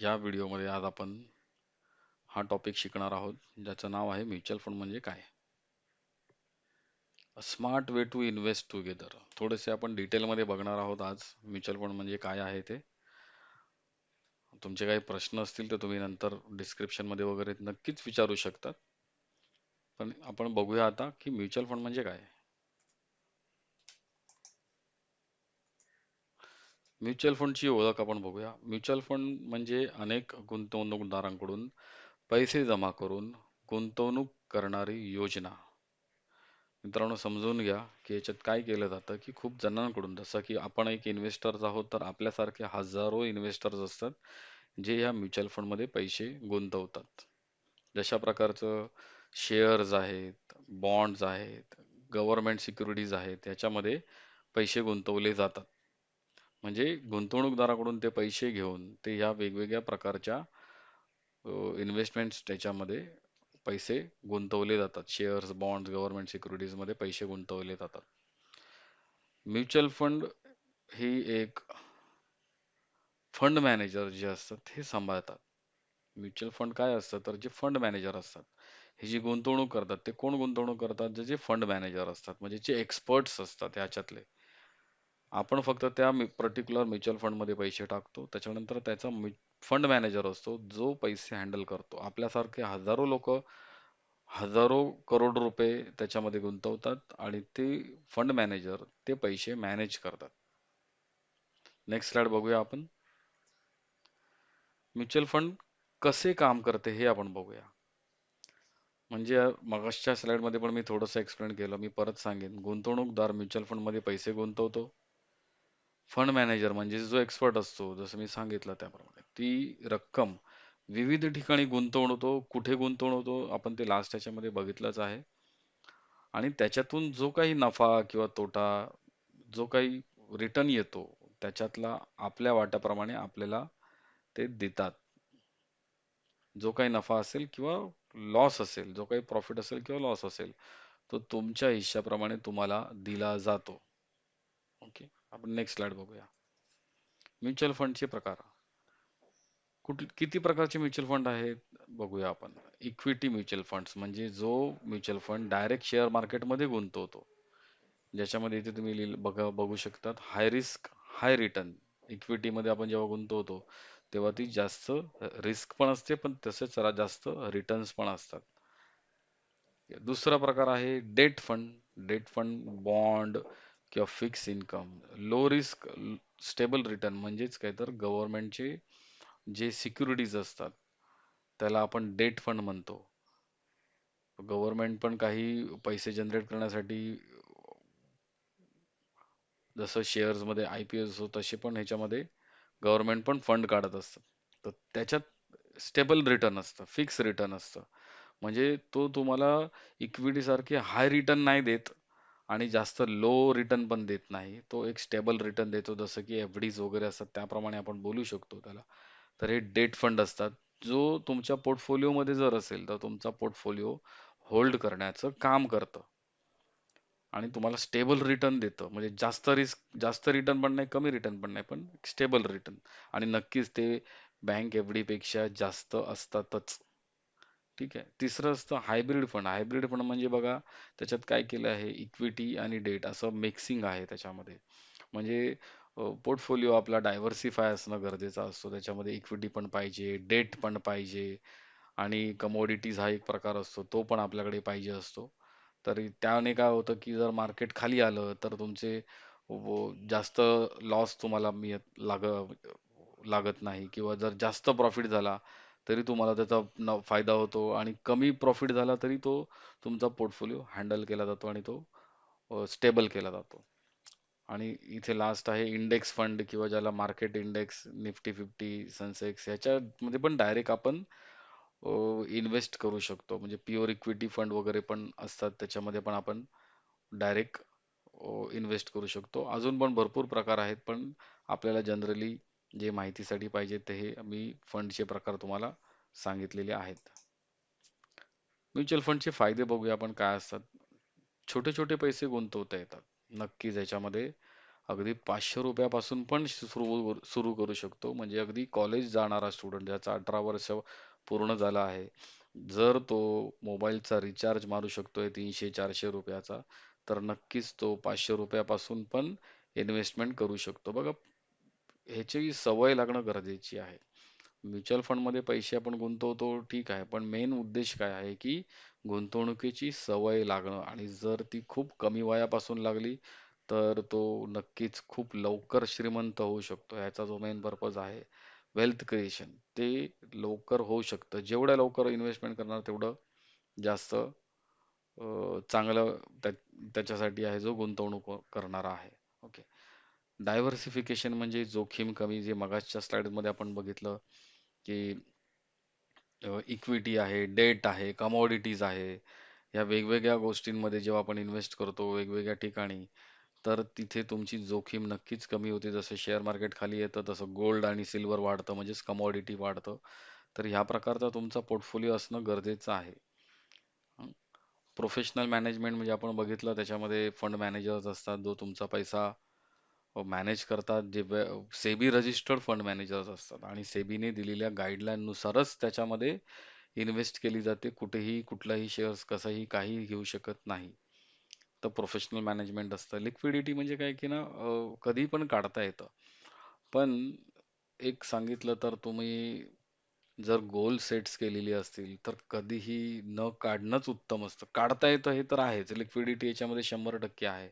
या व्हिडिओमध्ये आज आपण हा टॉपिक शिकणार आहोत ज्याचं नाव आहे म्युच्युअल फंड म्हणजे काय? Smart way to invest together थोडेसे आपण डिटेलमध्ये बघणार आहोत आज म्युच्युअल फंड म्हणजे काय आहे ते. तुमचे काही प्रश्न असतील तर तुम्ही नंतर डिस्क्रिप्शनमध्ये वगैरे नक्कीच विचारू शकतात. पण आपण बघूया आता की म्युच्युअल फंड म्हणजे काय? म्युच्युअल फंडची ओळख आपण बघूया. म्युच्युअल फंड म्हणजे अनेक गुंतवणूकदारांकडून पैसे जमा करून गुंतवणूक करणारी योजना. मित्रांनो समजून घ्या की याच्यात काय केलं जातं की खूप जणांकडून जसं की आपण एक इन्व्हेस्टर्स आहोत तर आपल्यासारखे हजारो इन्व्हेस्टर्स असतात जे ह्या म्युच्युअल फंडमध्ये पैसे गुंतवतात. जशा प्रकारचं शेअर्स आहेत बॉन्ड्स आहेत गव्हर्नमेंट सिक्युरिटीज आहेत याच्यामध्ये पैसे गुंतवले जातात. म्हणजे गुंतवणूकदाराकडून ते पैसे घेऊन ते ह्या वेगवेगळ्या प्रकारच्या इन्व्हेस्टमेंट्स त्याच्यामध्ये पैसे गुंतवले जातात. शेअर्स बॉन्ड्स गव्हर्नमेंट सिक्युरिटीजमध्ये पैसे गुंतवले जातात. म्युच्युअल फंड ही एक फंड मॅनेजर जे असतात हे सांभाळतात. म्युच्युअल फंड काय असतं? तर जे फंड मॅनेजर असतात हे जी गुंतवणूक करतात ते कोण गुंतवणूक करतात? जे जे फंड मॅनेजर असतात म्हणजे जे एक्सपर्ट्स असतात ह्याच्यातले. आपण फक्त त्या पर्टिक्युलर म्युच्युअल फंडमध्ये पैसे टाकतो. त्याच्यानंतर त्याचा फंड मॅनेजर असतो जो पैसे हँडल करतो. आपल्यासारखे हजारो लोक हजारो करोड रुपये त्याच्यामध्ये गुंतवतात आणि ते फंड मॅनेजर ते पैसे मॅनेज करतात. नेक्स्ट स्लाइड बघूया आपण. म्युच्युअल फंड कसे काम करते हे आपण बघूया. म्हणजे मगाशच्या स्लाइडमध्ये पण मी थोडस एक्सप्लेन केलं. मी परत सांगेन. गुंतवणूकदार म्युच्युअल फंडमध्ये पैसे गुंतवतो. फंड मॅनेजर म्हणजे जो एक्सपर्ट असतो जसं मी सांगितलं त्याप्रमाणे ती रक्कम विविध ठिकाणी गुंतवणवतो कुठे गुंतवणवतो आपण ते लास्ट याच्यामध्ये बघितलंच आहे. आणि त्याच्यातून जो काही नफा किंवा तोटा जो काही रिटर्न येतो त्याच्यातला आपल्या वाट्याप्रमाणे आपल्याला ते देतात. जो काही नफा असेल किंवा लॉस असेल जो काही प्रॉफिट असेल किंवा लॉस असेल तो तुमच्या हिश्श्याप्रमाणे तुम्हाला दिला जातो. आपण नेक्स्ट स्लाइड बघूया. म्युच्युअल फंडचे प्रकार. कुठ किती प्रकारचे म्युच्युअल फंड आहेत बघूया आपण. इक्विटी म्युच्युअल फंड्स म्हणजे जो म्युच्युअल फंड डायरेक्ट शेअर मार्केटमध्ये गुंतवतो. ज्याच्यामध्ये इथे तुम्ही बघा बघू शकतात high risk high return equity मध्ये आपण जेव्हा गुंतवतो तेव्हा ती जास्त रिस्क पण असते पण तसेच जरा जास्त रिटर्न्स पण असतात. दुसरा प्रकार आहे debt fund debt fund bond किंवा fix income low risk stable return म्हणजेच काय तर गव्हर्नमेंटचे जे सिक्युरिटीज असतात त्याला आपण डेट फंड म्हणतो. गव्हर्नमेंट पण काही पैसे जनरेट करण्यासाठी जसं शेअर्समध्ये एस असतो तसे पण ह्याच्यामध्ये गव्हर्नमेंट पण फंड काढत असतं. तर त्याच्यात स्टेबल रिटर्न असतं फिक्स रिटर्न असतं. म्हणजे तो तुम्हाला इक्विटी सारखे हाय रिटर्न नाही देत. आणि जास्त लो रिटर्न पण देत नाही. तो एक स्टेबल रिटर्न देतो जसं की एफ डीज वगैरे असतात त्याप्रमाणे आपण बोलू शकतो त्याला. तर हे डेट फंड असतात. जो तुमच्या पोर्टफोलिओमध्ये जर असेल तर तुमचा पोर्टफोलिओ होल्ड करण्याचं काम करतं. आणि तुम्हाला स्टेबल रिटर्न देतं. म्हणजे जास्त रिस्क जास्त रिटर्न पण नाही कमी रिटर्न पण नाही पण स्टेबल रिटर्न आणि नक्कीच ते बँक एफपेक्षा जास्त असतातच. ठीक आहे. तिसरं असतं हायब्रिड फंड हायब्रिड फंड म्हणजे बघा त्याच्यात काय केलं आहे? इक्विटी आणि डेट असं मिक्सिंग आहे त्याच्यामध्ये. म्हणजे पोर्टफोलिओ आपला डायव्हर्सिफाय असणं गरजेचं असतो. त्याच्यामध्ये इक्विटी पण पाहिजे डेट पण पाहिजे आणि कमोडिटीज हा एक प्रकार असतो. तो पण आपल्याकडे पाहिजे असतो. तर त्याने काय होतं की जर मार्केट खाली आलं तर तुमचे जास्त लॉस तुम्हाला मिळत लाग लागत नाही. किंवा जर जास्त प्रॉफिट झाला तरी तुम्हाला त्याचा फायदा होतो आणि कमी प्रॉफिट झाला तरी तो तुमचा पोर्टफोलिओ हँडल केला जातो आणि तो स्टेबल केला जातो. आणि इथे लास्ट आहे इंडेक्स फंड किंवा ज्याला market index Nifty fifty Sensex ह्याच्यामध्ये पण डायरेक्ट आपण इन्व्हेस्ट करू शकतो. म्हणजे प्युअर इक्विटी फंड वगैरे पण असतात त्याच्यामध्ये पण आपण डायरेक्ट इन्व्हेस्ट करू शकतो. अजून पण भरपूर प्रकार आहेत पण आपल्याला जनरली जे माहितीसाठी पाहिजे ते हे मी फंडचे प्रकार तुम्हाला सांगितलेले आहेत म्युच्युअल फंडचे फायदे बघूया आपण काय असतात छोटे छोटे पैसे गुंतवता येतात नक्कीच याच्यामध्ये अगदी पाचशे रुपयापासून पण सुरू सुरू करू शकतो. म्हणजे अगदी कॉलेज जाणारा स्टुडंट ज्याचा 18 वर्ष पूर्ण झाला आहे. जर तो मोबाईलचा रिचार्ज मारू शकतोय तीनशे चारशे रुपयाचा, तर नक्कीच तो पाचशे रुपयापासून पण इन्व्हेस्टमेंट करू शकतो. बघा, ह्याची सवय लागणं गरजेची आहे. म्युच्युअल फंडमध्ये पैसे आपण गुंतवतो ठीक आहे, पण मेन उद्देश काय आहे, की गुंतवणुकीची सवय लागणं आणि जर ती खूप कमी वयापासून लागली, तर तो नक्कीच खूप लवकर श्रीमंत होऊ शकतो. ह्याचा जो मेन पर्पज आहे वेल्थ क्रिएशन ते लवकर होऊ शकतं. जेवढ्या लवकर इन्व्हेस्टमेंट करणार तेवढं जास्त चांगलं त्या त्याच्यासाठी आहे जो गुंतवणूक करणारा आहे. ओके. डायव्हर्सिफिकेशन म्हणजे जोखीम कमी जे मगाचच्या स्लाइडमध्ये आपण बघितलं, की इक्विटी आहे, डेट आहे, कमोडिटीज आहे. या वेगवेगळ्या गोष्टींमध्ये जेव्हा आपण इन्व्हेस्ट करतो वेगवेगळ्या ठिकाणी, तर तिथे तुमची जोखीम नक्कीच कमी होते. जसं शेअर मार्केट खाली येतं तसं गोल्ड आणि सिल्वर वाढतं म्हणजेच कमोडिटी वाढतं. तर ह्या प्रकारचा तुमचा पोर्टफोलिओ असणं गरजेचं आहे. प्रोफेशनल मॅनेजमेंट म्हणजे आपण बघितलं त्याच्यामध्ये फंड मॅनेजर्स असतात जो तुमचा पैसा मॅनेज करतात जे सेबी रजिस्टर्ड फंड मॅनेजर्स असतात. आणि सेबीने दिलेल्या गाईडलाईन नुसारच त्याच्यामध्ये इन्व्हेस्ट केली जाते. कुठेही कुठलाही शेअर्स कसाही काही घेऊ शकत नाही. तर प्रोफेशनल मॅनेजमेंट असतं. लिक्विडिटी म्हणजे काय की ना कधी पण काढता येतं. पण एक सांगितलं तर तुम्ही जर गोल सेट्स केलेली असतील तर कधीही न काढणंच उत्तम असतं. काढता येतं हे तर आहेच. लिक्विडिटी याच्यामध्ये शंभर टक्के आहे.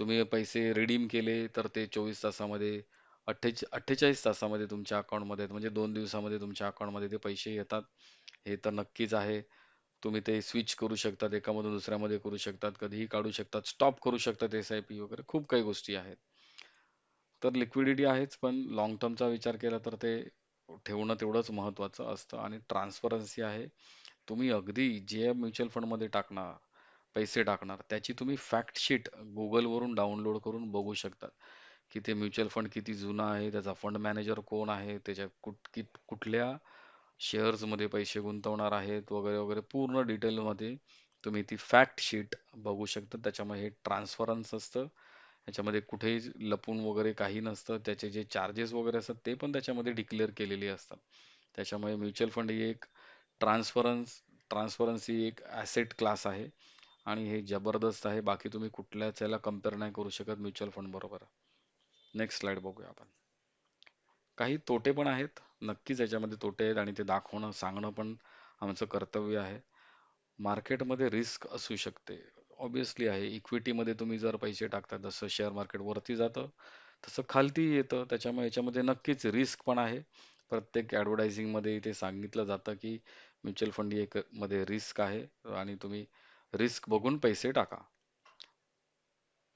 तुम्ही पैसे रिडीम केले तर ते चोवीस तासामध्ये अठ्ठेच अठ्ठेचाळीस तासामध्ये तुमच्या अकाउंटमध्ये म्हणजे दोन दिवसामध्ये तुमच्या अकाउंटमध्ये ते पैसे येतात. हे तर नक्कीच आहे. तुम्ही ते स्विच करू शकतात एकामधून दुसऱ्यामध्ये करू शकतात कधीही काढू शकतात स्टॉप करू शकतात एस आय पी वगैरे खूप काही गोष्टी आहेत. तर लिक्विडिटी आहेच पण लॉंग टर्मचा विचार केला तर ते ठेवणं तेवढंच महत्त्वाचं असतं. आणि ट्रान्सपरन्सी आहे. तुम्ही अगदी जे म्युच्युअल फंडमध्ये टाकणार पैसे टाकणार त्याची तुम्ही फॅक्ट शीट गुगलवरून डाउनलोड करून बघू शकता की ते म्युच्युअल फंड किती जुना आहे त्याचा फंड मॅनेजर कोण आहे त्याच्या कुठ कित कुठल्या शेअर्समध्ये पैसे गुंतवणार आहेत वगैरे वगैरे पूर्ण डिटेलमध्ये तुम्ही ती फॅक्ट शीट बघू शकता. त्याच्यामध्ये हे ट्रान्सफरन्स असतं. याच्यामध्ये कुठेही लपून वगैरे काही नसतं. त्याचे जे चार्जेस वगैरे असतात ते पण त्याच्यामध्ये डिक्लेअर केलेले असतात. त्याच्यामुळे म्युच्युअल फंड ही एक ट्रान्सफरन्स ट्रान्सपरन्सी एक ॲसेट क्लास आहे. आणि हे जबरदस्त आहे. बाकी तुम्ही कुठल्याच याला कंपेअर नाही करू शकत म्युच्युअल फंड बरोबर. नेक्स्ट स्लाइड बघूया आपण. काही तोटे पण आहेत. नक्कीच याच्यामध्ये तोटे आहेत आणि ते दाखवणं सांगणं पण आमचं कर्तव्य आहे. मार्केटमध्ये रिस्क असू शकते. ऑब्विसली आहे. इक्विटीमध्ये तुम्ही जर पैसे टाकता जसं शेअर मार्केट वरती जातं तसं खालती येतं. त्याच्यामुळे याच्यामध्ये नक्कीच रिस्क पण आहे. प्रत्येक ॲडव्हर्टायझिंगमध्ये ते सांगितलं जातं की म्युच्युअल फंड एक मध्ये रिस्क आहे. आणि तुम्ही रिस्क बघून पैसे टाका.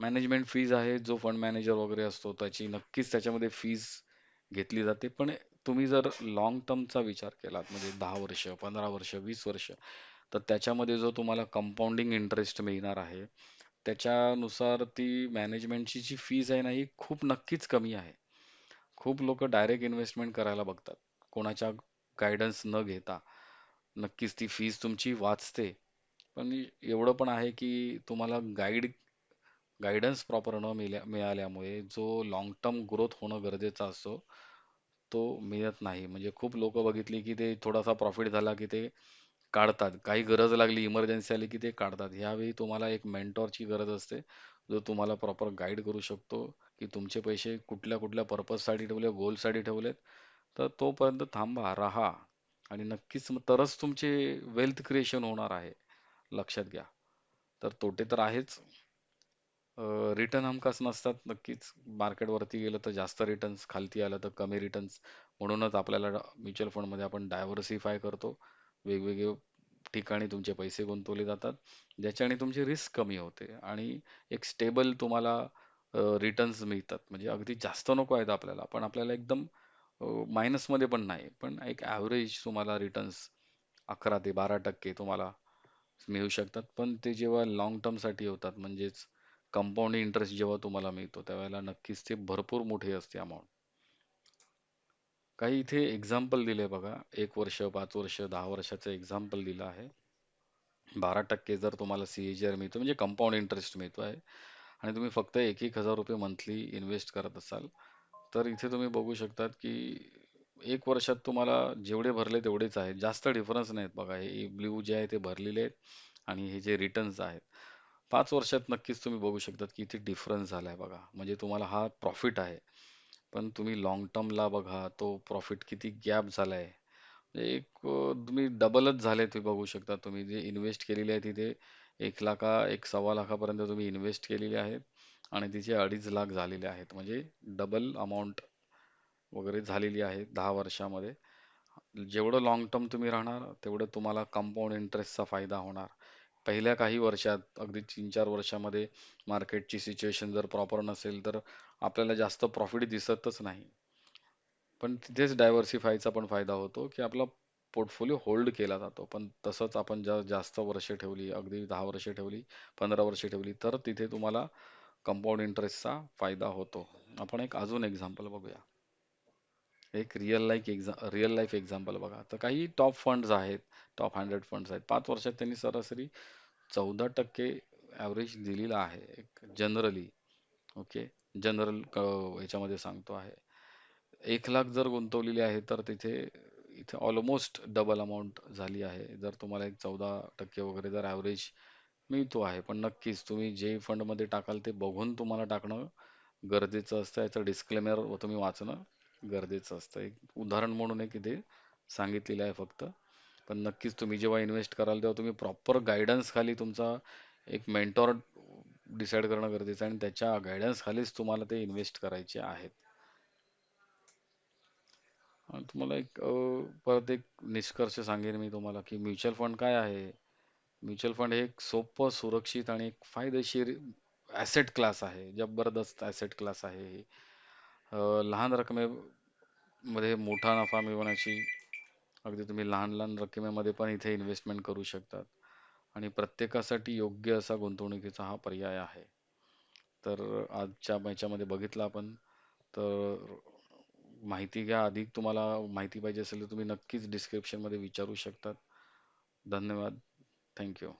मॅनेजमेंट फीज आहे जो फंड मॅनेजर वगैरे असतो त्याची नक्कीच त्याच्यामध्ये फीज घेतली जाते. पण तुम्ही जर लॉंग टर्मचा विचार केलात म्हणजे दहा वर्ष पंधरा वर्ष वीस वर्ष तर त्याच्यामध्ये जो तुम्हाला कंपाऊंडिंग इंटरेस्ट मिळणार आहे त्याच्यानुसार ती मॅनेजमेंटची जी फीज आहे ना ही खूप नक्कीच कमी आहे. खूप लोक डायरेक्ट इन्व्हेस्टमेंट करायला बघतात. कोणाच्या गायडन्स न घेता नक्कीच ती फीज तुमची वाचते. पण एवढं पण आहे की तुम्हाला गाईड गायडन्स प्रॉपर न मिल्या मिळाल्यामुळे जो लॉंग टर्म ग्रोथ होणं गरजेचा असतो तो मिळत नाही. म्हणजे खूप लोक बघितली की ते थोडासा प्रॉफिट झाला की ते काढतात. काही गरज लागली इमर्जन्सी आली की ते काढतात. ह्यावेळी तुम्हाला एक मेंटॉरची गरज असते. जो तुम्हाला प्रॉपर गाईड करू शकतो की तुमचे पैसे कुठल्या कुठल्या पर्पजसाठी ठेवले गोलसाठी ठेवलेत. तर तोपर्यंत थांबा राहा. आणि नक्कीच तरच तुमचे वेल्थ क्रिएशन होणार आहे. लक्षात घ्या. तर तोटे तर आहेच. रिटर्न हमखास नसतात. नक्कीच मार्केटवरती गेलं तर जास्त रिटर्न्स खालती आलं तर कमी रिटर्न्स म्हणूनच आपल्याला म्युच्युअल फंडमध्ये आपण डायव्हर्सिफाय करतो. वेगवेगळे ठिकाणी तुमचे पैसे गुंतवले जातात. ज्याच्याने तुमची रिस्क कमी होते आणि एक स्टेबल तुम्हाला रिटर्न्स मिळतात. म्हणजे अगदी जास्त नको आहेत आपल्याला. पण आपल्याला एकदम मायनसमध्ये पण नाही. पण एक ॲव्हरेज तुम्हाला रिटर्न्स अकरा ते बारा टक्के तुम्हाला मिळू शकतात. पण ते जेव्हा लॉंग टर्मसाठी होतात म्हणजेच कंपाऊंड इंटरेस्ट जेव्हा तुम्हाला मिळतो त्यावेळेला नक्कीच ते भरपूर मोठी असते अमाऊंट काही इथे एक्झाम्पल दिले बघा. एक वर्ष पाच वर्ष दहा वर्षाचं एक्झाम्पल दिलं आहे. बारा टक्के जर तुम्हाला सीएजीआर मिळतो म्हणजे कंपाऊंड इंटरेस्ट मिळतो आहे. आणि तुम्ही फक्त एक एक हजार रुपये मंथली इन्व्हेस्ट करत असाल तर इथे तुम्ही बघू शकतात की एक वर्षात तुम्हाला जेवढे भरले तेवढेच आहेत. जास्त डिफरन्स नाहीत बघा. हे ब्ल्यू जे आहे ते भरलेले आहेत आणि हे जे रिटर्न्स आहेत. पाच वर्षात नक्कीच तुम्ही बघू शकतात की इथे डिफरन्स आहे बघा. म्हणजे तुम्हाला हा प्रॉफिट आहे. पण तुम्ही लॉंग टर्मला बघा तो प्रॉफिट किती गॅप झाला म्हणजे एक तुम्ही डबलच झाले ते बघू शकता. तुम्ही जे इन्व्हेस्ट केलेले आहे तिथे एक लाखा एक सव्वा लाखापर्यंत तुम्ही इन्व्हेस्ट केलेले आहेत आणि तिचे अडीच लाख झालेले आहेत. म्हणजे डबल अमाऊंट वगैरे झालेली आहे दहा वर्षामध्ये. जेवढं लॉंग टर्म तुम्ही राहणार तेवढं तुम्हाला कंपाऊंड इंटरेस्टचा फायदा होणार. पहिल्या काही वर्षात अगदी तीन चार वर्षामध्ये मार्केटची सिच्युएशन जर प्रॉपर नसेल तर आपल्याला जास्त प्रॉफिट दिसतच नाही. पण तिथेच डायव्हर्सिफायचा पण फायदा होतो की आपला पोर्टफोलिओ होल्ड केला जातो. पण तसंच आपण जर जास्त वर्ष ठेवली अगदी दहा वर्ष ठेवली पंधरा वर्ष ठेवली तर तिथे तुम्हाला कंपाऊंड इंटरेस्टचा फायदा होतो. आपण एक अजून एक्झाम्पल बघूया. एक real life एक्झा real life example बघा. तर काही टॉप फंड्स आहेत टॉप हंड्रेड फंड्स आहेत. पाच वर्षात त्यांनी सरासरी चौदा टक्के ॲव्हरेज दिलेला आहे एक जनरली ओके जनरल याच्यामध्ये सांगतो आहे. एक लाख जर गुंतवलेली आहे तर तिथे इथे ऑलमोस्ट डबल अमाऊंट झाली आहे. जर तुम्हाला एक चौदा टक्के वगैरे जर ॲव्हरेज मिळतो आहे पण नक्कीच तुम्ही जे फंडमध्ये टाकाल ते बघून तुम्हाला टाकणं गरजेचं असतं. याचं डिस्क्लेमर तुम्ही वाचणं गरजेचं असतं. एक उदाहरण म्हणून एक इथे सांगितलेलं आहे फक्त. पण नक्कीच तुम्ही जेव्हा इन्व्हेस्ट कराल तेव्हा तुम्ही प्रॉपर गायडन्स खाली तुमचा एक मेंटॉर डिसाईड करणं गरजेचं आहे आणि त्याच्या गायडन्स खालीच तुम्हाला ते इन्व्हेस्ट करायचे आहेत. तुम्हाला एक परत एक निष्कर्ष सांगेन मी तुम्हाला की म्युच्युअल फंड काय आहे? म्युच्युअल फंड हे एक सोपं सुरक्षित आणि एक फायदेशीर ॲसेट क्लास आहे. जबरदस्त ॲसेट क्लास आहे हे. अ, लहान रकमेमध्ये मोठा नफा मिळवण्याची अगदी तुम्ही लहान लहान रकमेमध्ये पण इथे इन्व्हेस्टमेंट करू शकतात. आणि प्रत्येकासाठी योग्य असा गुंतवणुकीचा हा पर्याय आहे. तर आजच्या याच्यामध्ये बघितलं आपण तर माहिती घ्या. अधिक तुम्हाला माहिती पाहिजे असेल तर तुम्ही नक्कीच डिस्क्रिप्शनमध्ये विचारू शकतात. धन्यवाद. थँक्यू